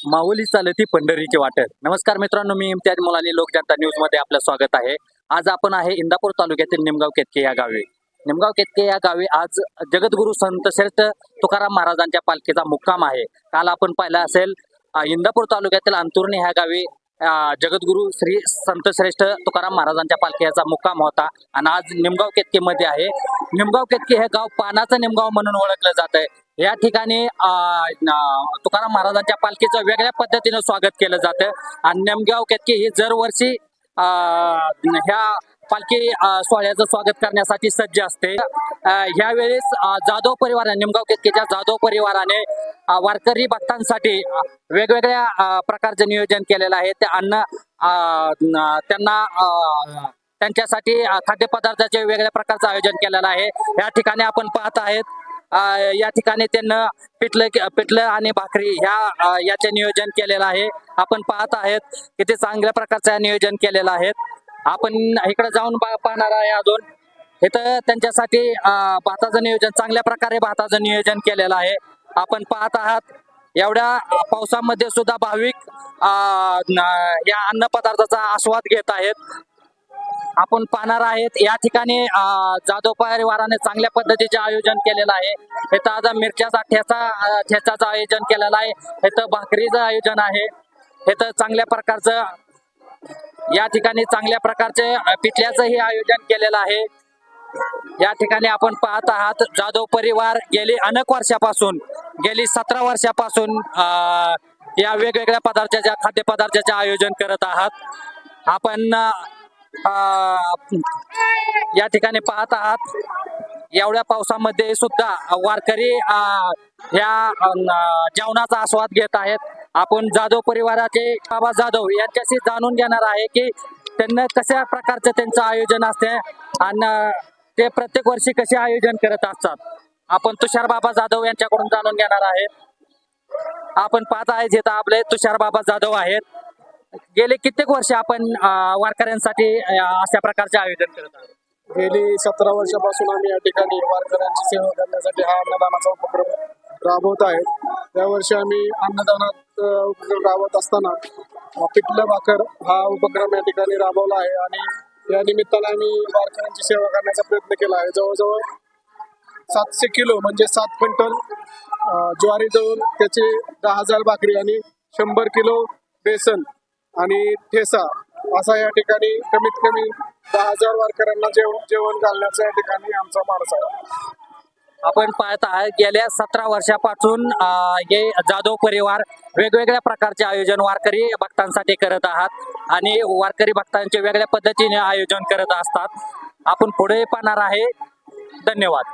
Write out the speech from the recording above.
माऊली चालती पंढरीची वाटत. नमस्कार मित्रांनो मी इम्तियाज मुलानी लोक जनता न्यूजमध्ये आपलं स्वागत आहे. आज आपण आहे इंदापूर तालुक्यातील निमगाव केतके या गावी. निमगाव केतके या गावी आज जगद्गुरु संत श्रेष्ठ तुकाराम महाराजांच्या पालखीचा मुक्काम आहे. काल आपण पाहिलं असेल इंदापूर तालुक्यातील अंतुर्णी ह्या गावी जगद्गुरु श्री संत श्रेष्ठ तुकाराम महाराजांच्या पालखीचा मुक्काम होता. आणि आज निमगाव केतकीमध्ये आहे. निमगाव केतकी हे गाव पानाचं निमगाव म्हणून ओळखलं जात आहे या ठिकाणी तुकाराम महाराजांच्या पालखीचं वेगळ्या पद्धतीनं स्वागत केलं जातं. आणि निमगाव केतकी ही दरवर्षी अ, ह्या पालखी सोहळ्याचं स्वागत करण्यासाठी सज्ज असते. अ, ह्यावेळेस जाधव परिवाराने निमगाव केतकेच्या जाधव परिवाराने वारकरी भक्तांसाठी वेगवेगळ्या प्रकारचे प्रकारचं नियोजन केलेलं आहे. ते अन्न त्यांना त्यांच्यासाठी खाद्यपदार्थाचे वेगळ्या प्रकारचं आयोजन केलेलं आहे. या ठिकाणी आपण पाहत आहेत या ठिकाणी त्यांना पिठलं पिठलं आणि भाकरी ह्या याचे नियोजन केलेलं आहे. आपण पाहत आहेत किती चांगल्या प्रकारचं नियोजन केलेलं आहे. आपण इकडे जाऊन पाहणार आहे अजून. इथं त्यांच्यासाठी भाताचं नियोजन चांगल्या प्रकारे भाताचं नियोजन केलेलं आहे. आपण पाहत आहात एवढ्या पावसामध्ये सुद्धा भाविक या अन्न पदार्थाचा आस्वाद घेत आहेत. आपण पाहणार आहेत या ठिकाणी जाधव परिवाराने चांगल्या पद्धतीचे आयोजन केलेलं आहे. इथं आता मिरच्याचा ठेचा ठेचाचं आयोजन केलेलं आहे. इथं भाकरीचं आयोजन आहे. इथं चांगल्या प्रकारचं या ठिकाणी चांगल्या प्रकारचे पिठल्याचंही आयोजन केलेलं आहे. या ठिकाणी आपण पाहत आहात जाधव परिवार गेली अनेक वर्षापासून गेली सतरा वर्षापासून या वेगवेगळ्या पदार्थाच्या खाद्यपदार्थाचे आयोजन करत आहात. आपण या ठिकाणी पाहत आहात एवढ्या पावसामध्ये सुद्धा वारकरी या ह्या जेवणाचा आस्वाद घेत आहेत. आपण जाधव परिवाराचे बाबा जाधव यांच्याशी जाणून घेणार आहे की त्यांना कशा प्रकारचं त्यांचं आयोजन असते आणि ते प्रत्येक वर्षी कसे आयोजन करत असतात. आपण तुषार बाबा जाधव यांच्याकडून जाणून घेणार आहे. आपण पाहत आहे जिथं आपले तुषार बाबा जाधव आहेत. गेले कित्येक वर्ष आपण वारकऱ्यांसाठी अशा प्रकारचे आयोजन करत आहोत. गेली सतरा वर्षापासून आम्ही या ठिकाणी वारकऱ्यांची सेवा करण्यासाठी हा अन्नदानाचा उपक्रम राबवत आहे यावर्षी आम्ही अन्नदानात उपक्रम राबवत असताना पिठलं भाकर हा उपक्रम या ठिकाणी राबवला आहे आणि या निमित्ताने आम्ही वारकऱ्यांची सेवा करण्याचा प्रयत्न केला आहे. जवळजवळ सातशे किलो म्हणजे सात क्विंटल ज्वारी दळून त्याची दहा हजार भाकरी आणि शंभर किलो बेसन आणि ठेसा असा या ठिकाणी कमीत कमी दहा हजार वारकऱ्यांना जेवण जेवण घालण्याचा या ठिकाणी आमचा माणूस आहे. आपण पाहत आहात गेल्या सतरा वर्षापासून हे जाधव परिवार वेगवेगळ्या प्रकारचे आयोजन वारकरी भक्तांसाठी करत आहात आणि वारकरी भक्तांचे वेगळ्या पद्धतीने आयोजन करत असतात. आपण पुढे पाहणार आहे. धन्यवाद.